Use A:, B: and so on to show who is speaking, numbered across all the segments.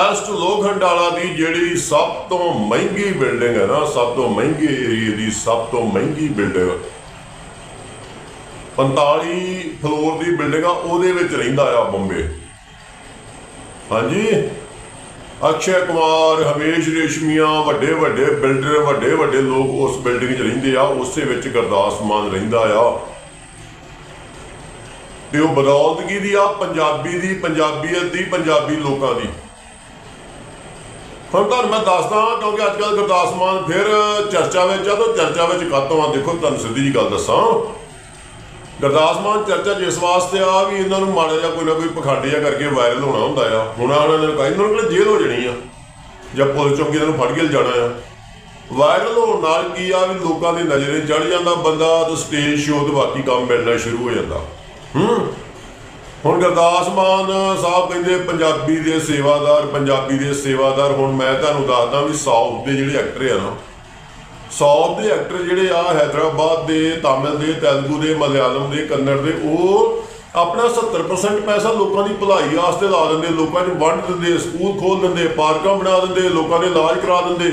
A: ਐਸਟ ਲੋਖੰਡਾਲਾ ਦੀ ਜਿਹੜੀ ਸਭ ਤੋਂ ਮਹਿੰਗੀ ਬਿਲਡਿੰਗ ਹੈ ਨਾ, ਸਭ ਤੋਂ ਮਹਿੰਗੀ ਏਰੀਏ ਦੀ ਸਭ ਤੋਂ ਮਹਿੰਗੀ ਬਿਲਡਿੰਗ। 45 ਫਲੋਰ ਦੀ ਬਿਲਡਿੰਗ ਆ, ਉਹਦੇ ਵਿੱਚ ਰਹਿੰਦਾ ਆ ਬੰਬੇ। ਹਾਂਜੀ? ਅਕਸ਼ੇ ਕੁਮਾਰ, ਹਮੇਸ਼ ਰੇਸ਼ਮੀਆਂ ਵੱਡੇ ਵੱਡੇ ਬਿਲਡਰ ਵੱਡੇ ਵੱਡੇ ਲੋਕ ਉਸ ਬਿਲਡਿੰਗ 'ਚ ਰਹਿੰਦੇ ਆ, ਉਸੇ ਵਿੱਚ ਗੁਰਦਾਸ ਮਾਨ ਰਹਿੰਦਾ ਆ। ਤੇ ਉਹ ਬਦੌਲਤ ਦੀ ਆ? ਪੰਜਾਬੀ ਦੀ, ਪੰਜਾਬੀਅਤ ਦੀ, ਪੰਜਾਬੀ ਲੋਕਾਂ ਦੀ। ਹੁਣ ਤੁਹਾਨੂੰ ਮੈਂ ਦੱਸਦਾ ਕਿਉਂਕਿ ਅੱਜ ਕੱਲ੍ਹ ਗੁਰਦਾਸ ਮਾਨ ਫਿਰ ਚਰਚਾ ਵਿੱਚ ਆ, ਤਾਂ ਚਰਚਾ ਵਿੱਚ ਕਾਤੋਂ ਆ ਦੇਖੋ, ਤੁਹਾਨੂੰ ਸਿੱਧੀ ਜੀ ਗੱਲ ਦੱਸਾਂ। ਗੁਰਦਾਸ ਮਾਨ ਚਰਚਾ ਜਿਸ ਵਾਸਤੇ ਆ ਵੀ ਇਹਨਾਂ ਨੂੰ ਮਾੜਾ ਜਿਹਾ ਕੋਈ ਨਾ ਕੋਈ ਪਖੰਡ ਜਿਹਾ ਕਰਕੇ ਵਾਇਰਲ ਹੋਣਾ ਹੁੰਦਾ ਆ। ਹੁਣ ਇਹਨਾਂ ਨੇ ਕਹੀ, ਇਹਨਾਂ ਨੂੰ ਜੇਲ੍ਹ ਹੋ ਜਾਣੀ ਆ? ਜਾਂ ਪੁਲਿਸ ਚੌਂਕੀ ਇਹਨਾਂ ਨੂੰ ਫੜ ਕੇ ਲਿਜਾਣਾ ਆ? ਵਾਇਰਲ ਹੋਣ ਨਾਲ ਕੀ ਆ ਵੀ ਲੋਕਾਂ ਦੀ ਨਜ਼ਰੇ ਚੜ ਜਾਂਦਾ ਬੰਦਾ, ਤੇ ਸਟੇਜ ਸ਼ੋਅ ਤੇ ਬਾਕੀ ਕੰਮ ਮਿਲਣਾ ਸ਼ੁਰੂ ਹੋ ਜਾਂਦਾ। ਹੂੰ? ਹੁਣ ਗੁਰਦਾਸ ਮਾਨ ਸਾਹਿਬ ਕਹਿੰਦੇ ਪੰਜਾਬੀ ਦੇ ਸੇਵਾਦਾਰ, ਪੰਜਾਬੀ ਦੇ ਸੇਵਾਦਾਰ। ਹੁਣ ਮੈਂ ਤੁਹਾਨੂੰ ਦੱਸਦਾ ਵੀ ਸਾਊਥ ਦੇ ਜਿਹੜੇ ਐਕਟਰ ਆ ਨਾ, ਸਾਊਥ ਦੇ ਐਕਟਰ ਜਿਹੜੇ ਆ ਹైదరాబాద్ ਦੇ, ਤਾਮਿਲ ਦੇ, ਤੇਲਗੂ ਦੇ, ਮਲਿਆਲਮ ਦੇ, ਕੰਨੜ ਦੇ, ਉਹ ਆਪਣਾ 70% ਪੈਸਾ ਲੋਕਾਂ ਦੀ ਭਲਾਈ ਵਾਸਤੇ ਲਾ ਦਿੰਦੇ, ਲੋਕਾਂ ਨੂੰ ਵੰਡ ਦਿੰਦੇ, ਸਕੂਲ ਖੋਲ ਦਿੰਦੇ, ਪਾਰਕਾਂ ਬਣਾ ਦਿੰਦੇ, ਲੋਕਾਂ ਦੇ ਇਲਾਜ ਕਰਾ ਦਿੰਦੇ।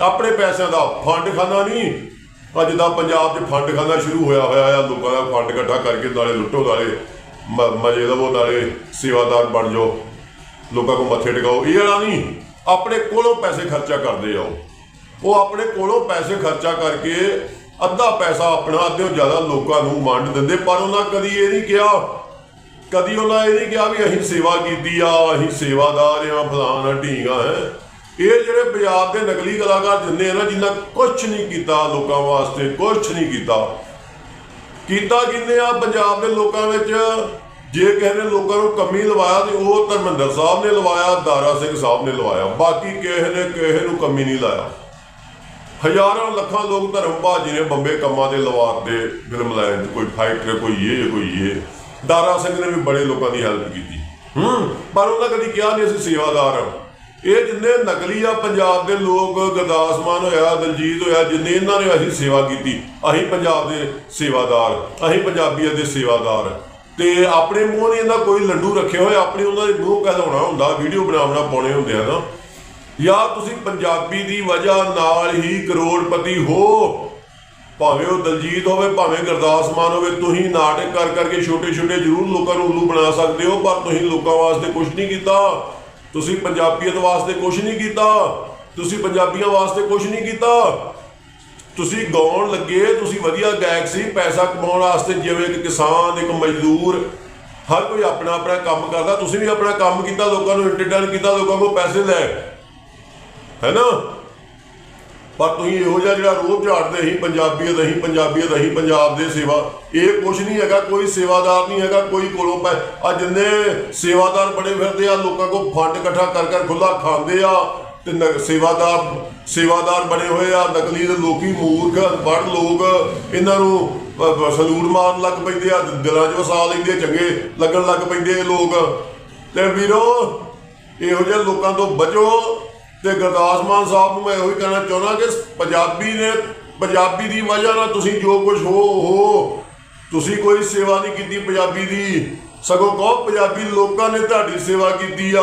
A: ਆਪਣੇ ਪੈਸਿਆਂ ਦਾ ਫੰਡ ਖਾਨਾ ਨਹੀਂ। ਅੱਜ ਦਾ ਪੰਜਾਬ 'ਚ ਫੰਡ ਖਾਨਾ ਸ਼ੁਰੂ ਹੋਇਆ ਹੋਇਆ ਆ, ਲੋਕਾਂ ਦਾ ਫੰਡ ਇਕੱਠਾ ਕਰਕੇ ਦਾਲੇ ਲੁੱਟੋ ਦਾਲੇ ਮ- ਮਜ਼ੇ ਲਵੋ, ਨਾਲੇ ਸੇਵਾਦਾਰ ਬਣ ਜਾਓ। ਲੋਕਾਂ ਕੋ ਮੱਥੇ ਟਿਕਾਓ। ਇਹ ਵਾਲਾ ਨਹੀਂ, ਆਪਣੇ ਕੋਲੋਂ ਪੈਸੇ ਖਰਚਾ ਕਰਦੇ ਆ ਉਹ ਆਪਣੇ ਕੋਲੋਂ ਪੈਸੇ ਖਰਚਾ ਕਰਕੇ ਅੱਧਾ ਪੈਸਾ ਆਪਣਾ ਅੱਧਿਓ ਜ਼ਿਆਦਾ ਲੋਕਾਂ ਨੂੰ ਵੰਡ ਦਿੰਦੇ, ਪਰ ਉਹਨਾਂ ਕਦੀ ਇਹ ਨਹੀਂ ਕਿਹਾ, ਕਦੀ ਉਹਨਾਂ ਇਹ ਨਹੀਂ ਕਿਹਾ ਵੀ ਅਸੀਂ ਸੇਵਾ ਕੀਤੀ ਆ, ਅਸੀਂ ਸੇਵਾਦਾਰ ਆ, ਫਲਾਣਾ ਢੀਂਗਾ, ਹੈ। ਇਹ ਜਿਹੜੇ ਪੰਜਾਬ ਦੇ ਨਕਲੀ ਕਲਾਕਾਰ ਜਿੰਨੇ ਆ ਨਾ ਜਿਨ੍ਹਾਂ ਕੁਝ ਨਹੀਂ ਕੀਤਾ ਲੋਕਾਂ ਵਾਸਤੇ ਕੁਝ ਨਹੀਂ ਕੀਤਾ। ਕੀਤਾ ਕਿੰਨੇ ਆ? ਪੰਜਾਬ ਦੇ ਲੋਕਾਂ ਵਿੱਚ ਜੇ ਕਿਸੇ ਨੇ ਲੋਕਾਂ ਨੂੰ ਕਮੀ ਲਵਾਇਆ ਤੇ ਉਹ ਧਰਮਿੰਦਰ ਸਾਹਿਬ ਨੇ ਲਵਾਇਆ, ਦਾਰਾ ਸਿੰਘ ਸਾਹਿਬ ਨੇ ਲਵਾਇਆ। ਬਾਕੀ ਕਿਸੇ ਨੇ ਕਿਸੇ ਨੂੰ ਕਮੀ ਨਹੀਂ ਲਾਇਆ। ਹਜ਼ਾਰਾਂ ਲੱਖਾਂ ਲੋਕ ਧਰਮ ਭਾਜੀ ਨੇ ਬੰਬੇ ਕੰਮਾਂ ਦੇ ਲਵਾਤੇ ਫਿਲਮ ਲੈਣ 'ਚ, ਕੋਈ ਫਾਈਟਰ ਕੋਈ ਇਹ ਕੋਈ ਇਹ। ਦਾਰਾ ਸਿੰਘ ਨੇ ਵੀ ਬੜੇ ਲੋਕਾਂ ਦੀ ਹੈਲਪ ਕੀਤੀ। ਹੂੰ, ਪਰ ਉਹਨਾਂ ਕਦੀ ਕਿਹਾ ਨਹੀਂ ਅਸੀਂ ਸੇਵਾਦਾਰ ਹਾਂ। ਇਹ ਜਿੰਨੇ ਨਕਲੀ ਆ ਪੰਜਾਬ ਦੇ ਲੋਕ ਗਦਾਸਮਾਨ ਹੋਇਆ, ਦਲਜੀਤ ਹੋਇਆ, ਜਿੰਨੇ ਇਹਨਾਂ ਨੇ ਅਸੀਂ ਸੇਵਾ ਕੀਤੀ, ਅਸੀਂ ਪੰਜਾਬ ਦੇ ਸੇਵਾਦਾਰ, ਅਸੀਂ ਪੰਜਾਬੀਆਂ ਦੇ ਸੇਵਾਦਾਰ। ਤੇ ਆਪਣੇ ਮੂੰਹ ਨਹੀਂ ਇਹਨਾਂ ਕੋਈ ਲੰਡੂ ਰੱਖੇ ਹੋਏ, ਆਪਣੇ ਉਹਨਾਂ ਦੇ ਮੂੰਹ ਕਹਿਲਾਉਣਾ ਹੁੰਦਾ, ਵੀਡੀਓ ਬਣਾਉਣਾ ਪਾਉਣੇ ਹੁੰਦੇ ਆ ਨਾ। ਜਾਂ ਤੁਸੀਂ ਪੰਜਾਬੀ ਦੀ ਵਜ੍ਹਾ ਨਾਲ ਹੀ ਕਰੋੜਪਤੀ ਹੋ, ਭਾਵੇਂ ਉਹ ਦਲਜੀਤ ਹੋਵੇ, ਭਾਵੇਂ ਗੁਰਦਾਸ ਮਾਨ ਹੋਵੇ, ਤੁਸੀਂ ਨਾਟਕ ਕਰ ਕਰਕੇ ਛੋਟੇ ਛੋਟੇ ਜ਼ਰੂਰ ਲੋਕਾਂ ਨੂੰ ਉੱਲੂ ਬਣਾ ਸਕਦੇ ਹੋ, ਪਰ ਤੁਸੀਂ ਲੋਕਾਂ ਵਾਸਤੇ ਕੁਝ ਨਹੀਂ ਕੀਤਾ। ਤੁਸੀਂ ਪੰਜਾਬੀਅਤ ਵਾਸਤੇ ਕੁਝ ਨਹੀਂ ਕੀਤਾ। ਤੁਸੀਂ ਪੰਜਾਬੀਆਂ ਵਾਸਤੇ ਕੁਝ ਨਹੀਂ ਕੀਤਾ। ਤੁਸੀਂ ਗਾਉਣ ਲੱਗੇ, ਤੁਸੀਂ ਵਧੀਆ ਗਾਇਕ ਸੀ, ਪੈਸਾ ਕਮਾਉਣ ਵਾਸਤੇ ਜਿਵੇਂ ਇੱਕ ਕਿਸਾਨ, ਇੱਕ ਮਜ਼ਦੂਰ, ਹਰ ਕੋਈ ਆਪਣਾ ਆਪਣਾ ਕੰਮ ਕਰਦਾ। ਤੁਸੀਂ ਵੀ ਆਪਣਾ ਕੰਮ ਕੀਤਾ, ਲੋਕਾਂ ਨੂੰ ਇੰਟਰਟੇਨ ਕੀਤਾ, ਲੋਕਾਂ ਕੋਲ ਪੈਸੇ ਲੈ। ਹੈ ਨਾ? ਪਰ ਤੁਸੀਂ ਇਹੋ ਜਿਹਾ ਜਿਹੜਾ ਰੋਹ ਝਾੜਦੇ ਅਸੀਂ ਪੰਜਾਬੀਅਤ ਅਸੀਂ ਪੰਜਾਬੀਅਤ, ਅਸੀਂ ਪੰਜਾਬ ਦੇ ਸੇਵਾ। ਇਹ ਕੁਝ ਨਹੀਂ ਹੈਗਾ, ਕੋਈ ਸੇਵਾਦਾਰ ਨਹੀਂ ਹੈਗਾ, ਕੋਈ ਕੋਲੋਂ ਪੈ ਆ ਜਿੰਨੇ ਸੇਵਾਦਾਰ ਬਣੇ ਫਿਰਦੇ ਆ, ਲੋਕਾਂ ਕੋਲ ਫੰਡ ਇਕੱਠਾ ਕਰ ਕਰ ਖੁੱਲਾ ਖਾਂਦੇ ਆ, ਤੇ ਨ- ਸੇਵਾਦਾਰ ਸੇਵਾਦਾਰ ਬਣੇ ਹੋਏ ਆ, ਨਕਲੀ ਦੇ ਲੋਕੀ ਮੂਰਖ ਅਨਪੜ੍ਹ ਲੋਕ, ਇਹਨਾਂ ਨੂੰ ਬ- ਸਲੂਟ ਮਾਰਨ ਲੱਗ ਪੈਂਦੇ ਆ ਦਿਲਾਂ 'ਚ ਵਸਾ ਲੈਂਦੇ ਚੰਗੇ ਲੱਗਣ ਲੱਗ ਪੈਂਦੇ ਆ ਲੋਕ। ਤੇ ਵੀਰੋ, ਇਹੋ ਜਿਹੇ ਲੋਕਾਂ ਤੋਂ ਬਚੋ ਤੇ ਗੁਰਦਾਸ ਮਾਨ ਸਾਹਿਬ ਨੂੰ ਮੈਂ ਇਹੋ ਹੀ ਕਹਿਣਾ ਚਾਹੁੰਦਾ ਕਿ ਪੰਜਾਬੀ ਨੇ ਪੰਜਾਬੀ ਦੀ ਵਜ੍ਹਾ ਨਾਲ ਤੁਸੀਂ ਜੋ ਕੁਝ ਹੋ ਹੋ, ਤੁਸੀਂ ਕੋਈ ਸੇਵਾ ਨਹੀਂ ਕੀਤੀ ਪੰਜਾਬੀ ਦੀ। ਸਗੋਂ ਕਹੋ ਪੰਜਾਬੀ ਲੋਕਾਂ ਨੇ ਤੁਹਾਡੀ ਸੇਵਾ ਕੀਤੀ ਆ।